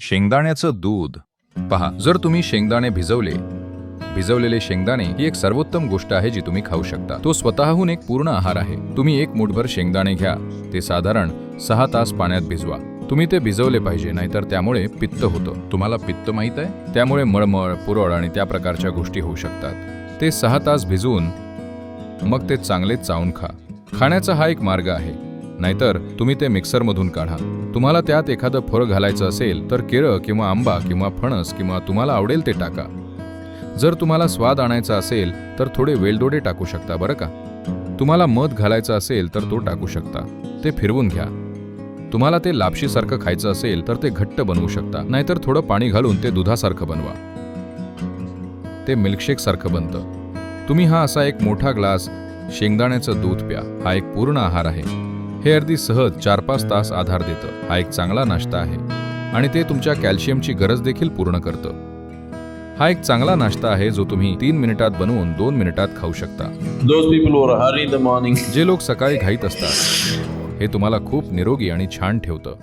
शेंगदाण्याचं दूध. पहा जर तुम्ही शेंगदाणे भिजवले भिजवलेले शेंगदाणे ही एक सर्वोत्तम गोष्ट आहे जी तुम्ही खाऊ शकता. तो स्वतःहून एक पूर्ण आहार आहे. तुम्ही एक मुठभर शेंगदाणे घ्या. ते साधारण सहा तास पाण्यात भिजवा. तुम्ही ते भिजवले पाहिजे नाहीतर त्यामुळे पित्त होतं. तुम्हाला पित्त माहीत आहे? त्यामुळे मळमळ पुरळ आणि त्या प्रकारच्या गोष्टी होऊ शकतात. ते सहा तास भिजवून मग ते चांगले चावून खा. खाण्याचा हा एक मार्ग आहे. नाहीतर तुम्ही ते मिक्सरमधून काढा. तुम्हाला त्यात एखादं फळ घालायचं असेल तर केळं किंवा आंबा किंवा फणस किंवा तुम्हाला आवडेल ते टाका. जर तुम्हाला स्वाद आणायचा असेल तर थोडे वेलदोडे टाकू शकता बरं का? तुम्हाला मध घालायचा असेल तर तो टाकू शकता. ते फिरवून घ्या. तुम्हाला ते लापशीसारखं खायचं असेल तर ते घट्ट बनवू शकता. नाहीतर थोडं पाणी घालून ते दुधासारखं बनवा. ते मिल्कशेक सारखं बनतं. तुम्ही हा असा एक मोठा ग्लास शेंगदाण्याचं दूध प्या. हा एक पूर्ण आहार आहे. हे अगदी सहज चार पाच तास आधार देतं. हा एक चांगला नाश्ता आहे. आणि ते तुमच्या कॅल्शियमची गरज देखील पूर्ण करतं. हा एक चांगला नाश्ता आहे जो तुम्ही तीन मिनिटात बनवून दोन मिनिटात खाऊ शकता. जे लोक सकाळी घाईत असतात हे तुम्हाला खूप निरोगी आणि छान ठेवतं.